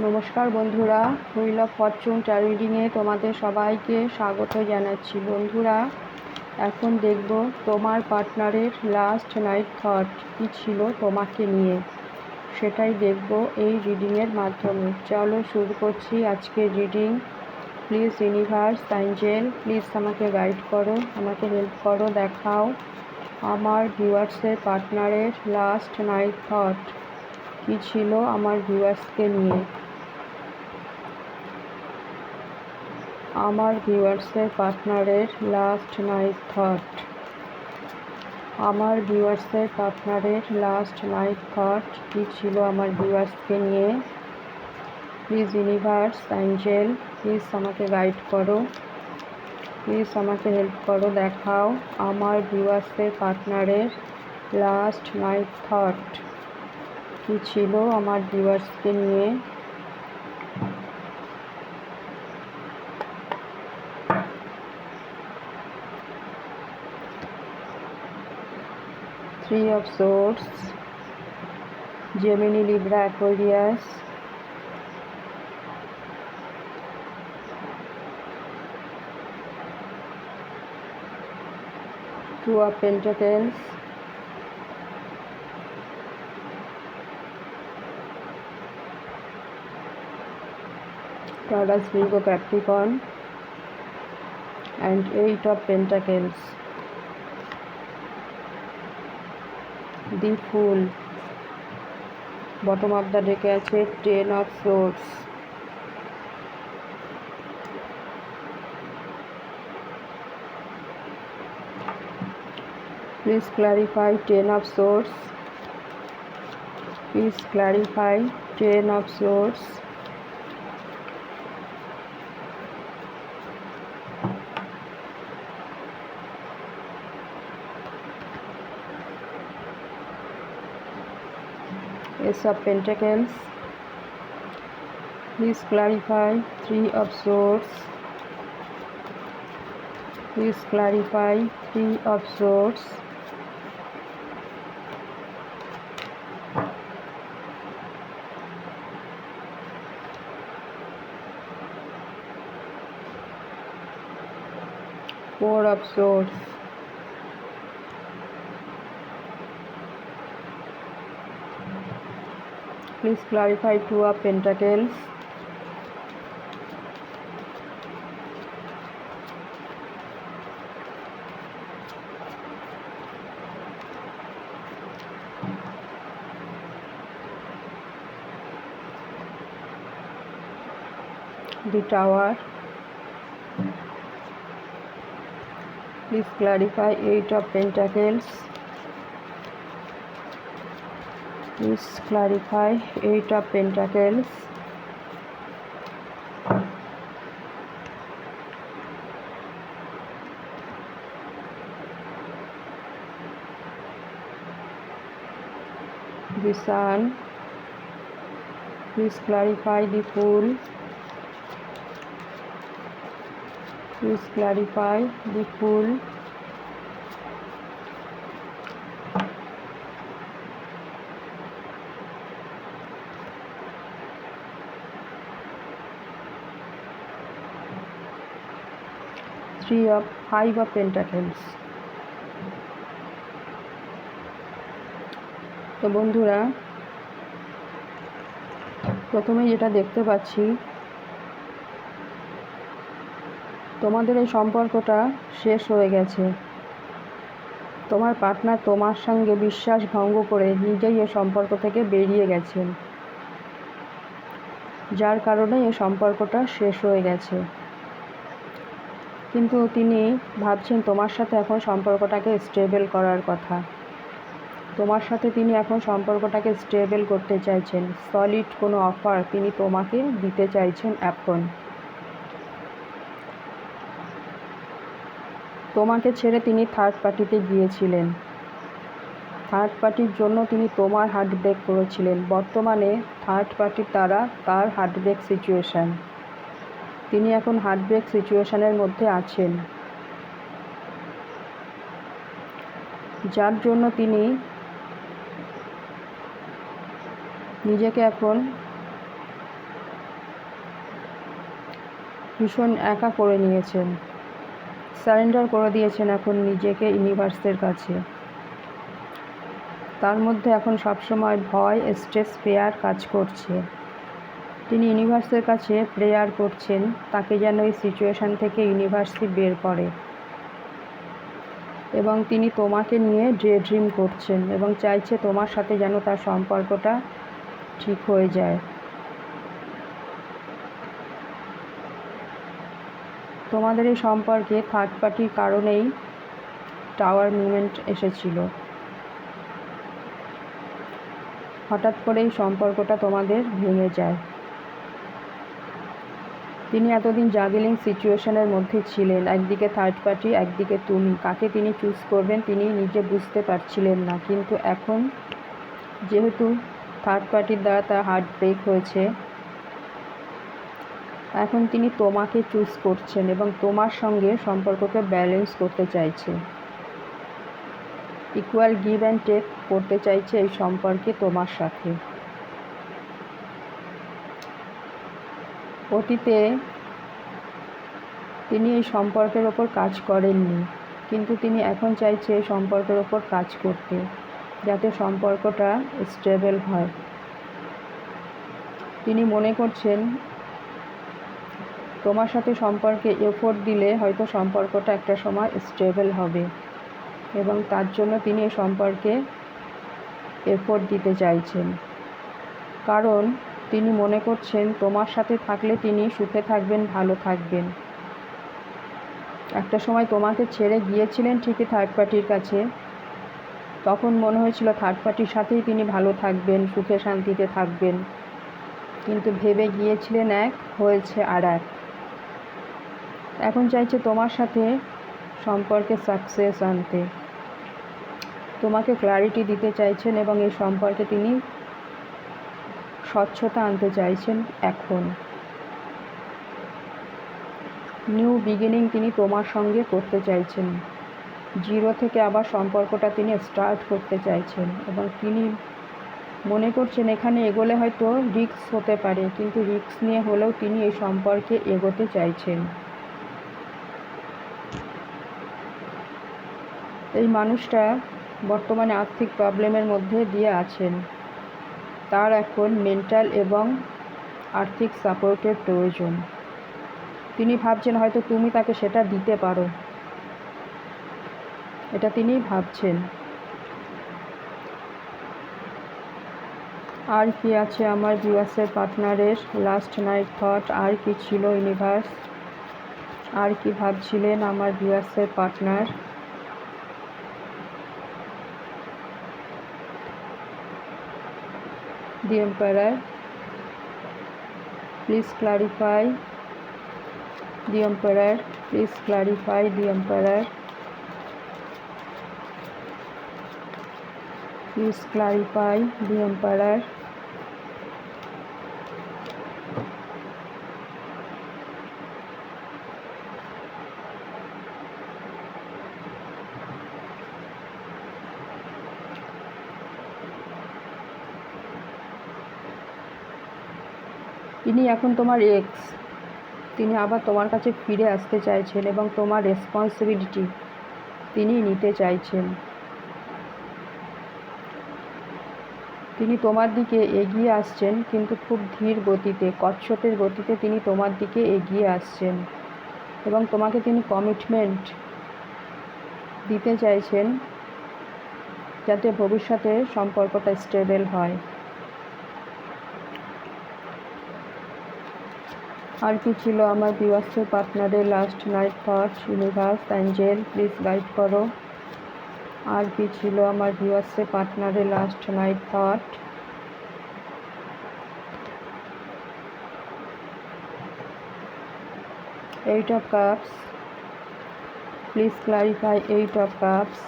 নমস্কার বন্ধুরা, wheel of Fortune ট্যারিডিংয়ে তোমাদের সবাইকে স্বাগত জানাচ্ছি। বন্ধুরা, এখন দেখব তোমার পার্টনারের লাস্ট নাইট থট কী ছিল তোমাকে নিয়ে। সেটাই দেখব এই রিডিংয়ের মাধ্যমে। চলো শুরু করছি আজকের reading please universe angel please আমাকে গাইড করো, আমাকে হেল্প করো, দেখাও। আমার ভিউয়ার্সের পার্টনারের লাস্ট নাইট থট কী ছিল আমার ভিউয়ার্সকে নিয়ে? আমার ভিউয়ার্সের পার্টনারের লাস্ট নাইট থট। আমার ভিউয়ার্সের পার্টনারের লাস্ট নাইট থট কী ছিল আমার ভিউয়ার্সকে নিয়ে? প্লিজ ইউনিভার্স, অ্যাঞ্জেল, প্লিজ আমাকে গাইড করো। প্লিজ আমাকে হেল্প করো, দেখাও। আমার ভিউয়ার্সের পার্টনারের লাস্ট নাইট থট। কী ছিল আমার ভিউয়ার্সকে নিয়ে three of swords gemini libra aquarius two of pentacles Taurus Virgo Capricorn and eight of pentacles the fool bottom of the deck আছে ten of swords please clarify ten of swords please clarify ten of swords ace of pentacles. Please clarify. Three of swords. Please clarify. Three of swords. Four of swords please clarify two of pentacles the tower please clarify eight of pentacles please clarify eight of pentacles the sun please clarify the fool please clarify the fool three of five of pentacles তো বন্ধুরা প্রথমে যেটা দেখতে পাচ্ছি, তোমাদের এই সম্পর্কটা শেষ হয়ে গেছে। তোমার পার্টনার তোমার সঙ্গে বিশ্বাস ভঙ্গ করে নিজেই এ সম্পর্ক থেকে বেরিয়ে গেছেন যার কারণে এই সম্পর্কটা শেষ হয়ে গেছে। কিন্তু তিনি ভাবছেন তোমার সাথে এখন সম্পর্কটাকে স্টেবল করার কথা। তোমার সাথে তিনি এখন সম্পর্কটাকে স্টেবল করতে চাইছেন। সলিড কোনো অফার তিনি তোমাকে দিতে চাইছেন এখন। তোমাকে ছেড়ে তিনি থার্ড পার্টিতে গিয়েছিলেন। থার্ড পার্টির জন্য তিনি তোমার হার্ট ব্রেক করেছিলেন। বর্তমানে থার্ড পার্টির দ্বারা তার হার্ট ব্রেক সিচুয়েশান তিনি এখন হার্ট ব্রেক সিচুয়েশানের মধ্যে আছেন। যার জন্য তিনি নিজেকে এখন ভীষণ একা করে নিয়েছেন। সারেন্ডার করে দিয়েছেন এখন নিজেকে ইউনিভার্সের কাছে। তার মধ্যে এখন সবসময় ভয় স্ট্রেস ফেয়ার কাজ করছে। তিনি ইউনিভার্সের কাছে প্রেয়ার করছেন, তাকে যেন এই সিচুয়েশান থেকে ইউনিভার্সই বের করে। এবং তিনি তোমাকে নিয়ে ডে ড্রিম করছেন এবং চাইছে তোমার সাথে যেন তার সম্পর্কটা ঠিক হয়ে যায়। তোমাদের এই সম্পর্কে থার্ড পার্টির কারণেই টাওয়ার মুভমেন্ট এসেছিল। হঠাৎ করেই সম্পর্কটা তোমাদের ভেঙে যায়। তিনি এতদিন জাগলিং সিচুয়েশনের মধ্যে ছিলেন। একদিকে থার্ড পার্টি একদিকে তুমি। কাকে তিনি চুজ করবেন, তিনি নিজে বুঝতে পারছিলেন না। কিন্তু এখন যেহেতু থার্ড পার্টির দ্বারা তার হার্ট ব্রেক হয়েছে, এখন তিনি তোমাকে চুজ করছেন এবং তোমার সঙ্গে সম্পর্ককে ব্যালেন্স করতে চাইছে। ইকুয়াল গিভ অ্যান্ড টেক করতে চাইছে এই সম্পর্কে তোমার সাথে। অতীতে তিনি এই সম্পর্কের ওপর কাজ করেননি, কিন্তু তিনি এখন চাইছে সম্পর্কের ওপর কাজ করতে, যাতে সম্পর্কটা স্টেবল হয়। তিনি মনে করছেন, তোমার সাথে সম্পর্কে এফোর্ট দিলে হয়তো সম্পর্কটা একটা সময় স্টেবল হবে এবং তার জন্য তিনি এই সম্পর্কে এফোর্ট দিতে চাইছেন। কারণ তিনি মনে করছেন, তোমার সাথে থাকলে তিনি সুখে থাকবেন, ভালো থাকবেন। একটা সময় তোমাকে ছেড়ে গিয়েছিলেন ঠিকই থার্ড পার্টির কাছে। তখন মনে হয়েছিল থার্ড পার্টির সাথেই তিনি ভালো থাকবেন, সুখে শান্তিতে থাকবেন। কিন্তু ভেবে গিয়েছিলেন এক, হয়েছে আর এক। এখন চাইছে তোমার সাথে সম্পর্কে সাকসেস আনতে। তোমাকে ক্লারিটি দিতে চাইছেন এবং এই সম্পর্কে তিনি স্বচ্ছতা আনতে চাইছেন এখন। নিউ বিগিনিং তিনি তোমার সঙ্গে করতে চাইছেন। জিরো থেকে আবার সম্পর্কটা তিনি স্টার্ট করতে চাইছেন এবং তিনি মনে করছেন এখানে এগোলে হয়তো রিক্স হতে পারে, কিন্তু রিস্ক নিয়ে হলেও তিনি এই সম্পর্কে এগোতে চাইছেন। এই মানুষটা বর্তমানে আর্থিক প্রবলেমের মধ্যে দিয়ে আছেন। তার এখন মেন্টাল এবং আর্থিক সাপোর্টের প্রয়োজন। তিনি ভাবছেন হয়তো তুমি তাকে সেটা দিতে পারো। এটা তিনি ভাবছেন। আর কি আছে আমার ভিউয়ার্সের পার্টনারের? লাস্ট নাইট থট আর কি ছিল ইউনিভার্স আর কি ভাবছিলেন আমার ভিউয়ার্সের partner? The emperor please clarify the emperor please clarify the emperor please clarify the emperor ইনি এখন তোমার এক্স তিনি আবার তোমার কাছে ফিরে আসতে চাইছেন এবং তোমার রেসপন্সিবিলিটি তিনি নিতে চাইছেন। তিনি তোমার দিকে এগিয়ে আসছেন, কিন্তু খুব ধীর গতিতে, কচ্ছপের গতিতে তিনি তোমার দিকে এগিয়ে আসছেন এবং তোমাকে তিনি কমিটমেন্ট দিতে চাইছেন যাতে ভবিষ্যতে সম্পর্কটা স্টেবল হয়। আর কি ছিল আমার বিবাস্ত পার্টনারের last night thought universe angel please guide করো। আর কি ছিল আমার ভিউয়ার্সের পার্টনারের last night thought eight of cups please clarify eight of cups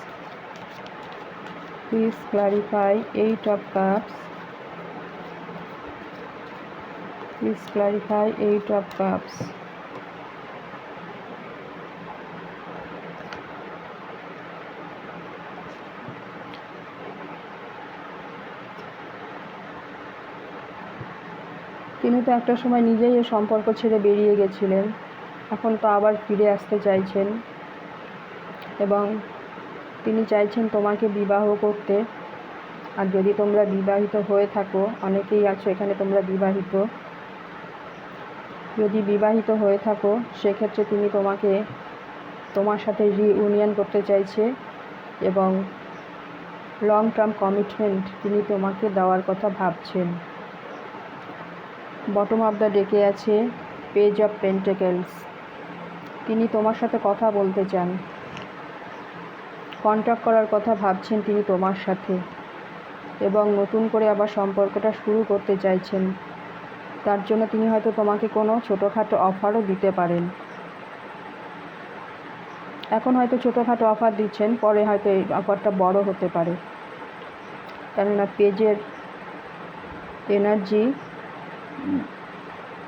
please clarify eight of cups please clarify eight of cups. তিনি তো একটা সময় নিজেই এ সম্পর্ক ছেড়ে বেরিয়ে গেছিলেন। এখন তো আবার ফিরে আসতে চাইছেন। এবং তিনি চাইছেন তোমাকে বিবাহ করতে। আর যদি তোমরা বিবাহিত হয়ে থাকো, অনেকেই আছো এখানে তোমরা বিবাহিত। যদি বিবাহিত হয়ে থাকো, সেক্ষেত্রে তিনি তোমাকে তোমার সাথে রিউনিয়ন করতে চাইছে এবং লং টার্ম কমিটমেন্ট তিনি তোমাকে দেওয়ার কথা ভাবছেন। বটম অফ দ্য ডেকে আছে পেজ অফ পেন্টেকেলস তিনি তোমার সাথে কথা বলতে চান। কন্ট্যাক্ট করার কথা ভাবছেন তিনি তোমার সাথে এবং নতুন করে আবার সম্পর্কটা শুরু করতে চাইছেন। তার জন্য তিনি হয়তো তোমাকে কোনো ছোটোখাটো অফারও দিতে পারেন। এখন হয়তো ছোটোখাটো অফার দিচ্ছেন, পরে হয়তো এই অফারটা বড় হতে পারে। কেননা পেজের এনার্জি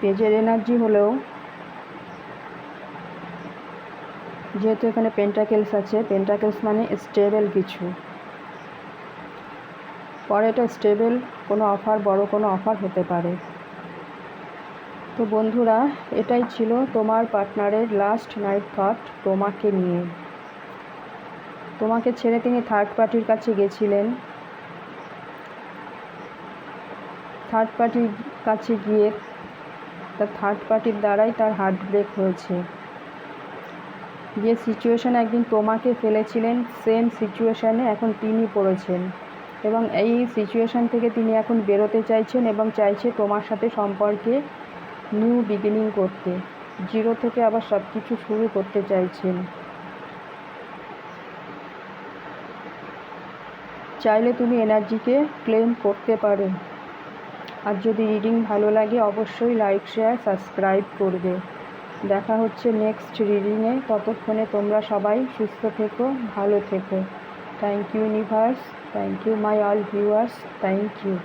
পেজের এনার্জি হলেও যেহেতু এখানে পেন্টাকেলস আছে পেন্টাকেলস মানে স্টেবল কিছু। পরে এটা স্টেবল কোনো অফার বড় কোনো অফার হতে পারে। তো বন্ধুরা, এটাই ছিল তোমার পার্টনারের লাস্ট নাইট থট তোমাকে নিয়ে। তোমাকে ছেড়ে তিনি থার্ড পার্টির কাছে গেছিলেন। থার্ড পার্টির কাছে গিয়ে তার থার্ড পার্টির দ্বারাই তার হার্ট ব্রেক হয়েছে। যে সিচুয়েশানে একদিন তোমাকে ফেলেছিলেন সেম সিচুয়েশানে এখন তিনি পড়েছেন। এবং এই সিচুয়েশান থেকে তিনি এখন বেরোতে চাইছেন এবং চাইছে তোমার সাথে সম্পর্কে নিউ বিগিনিং করতে। জিরো থেকে আবার সব কিছু শুরু করতে চাইছেন। চাইলে তুমি এনার্জিকে ক্লেম করতে পারো। আর যদি রিডিং ভালো লাগে, অবশ্যই লাইক, শেয়ার, সাবস্ক্রাইব করবে। দেখা হচ্ছে নেক্সট রিডিংয়ে। ততক্ষণে তোমরা সবাই সুস্থ থেকো, ভালো থেকো। Thank you universe thank you my all viewers thank you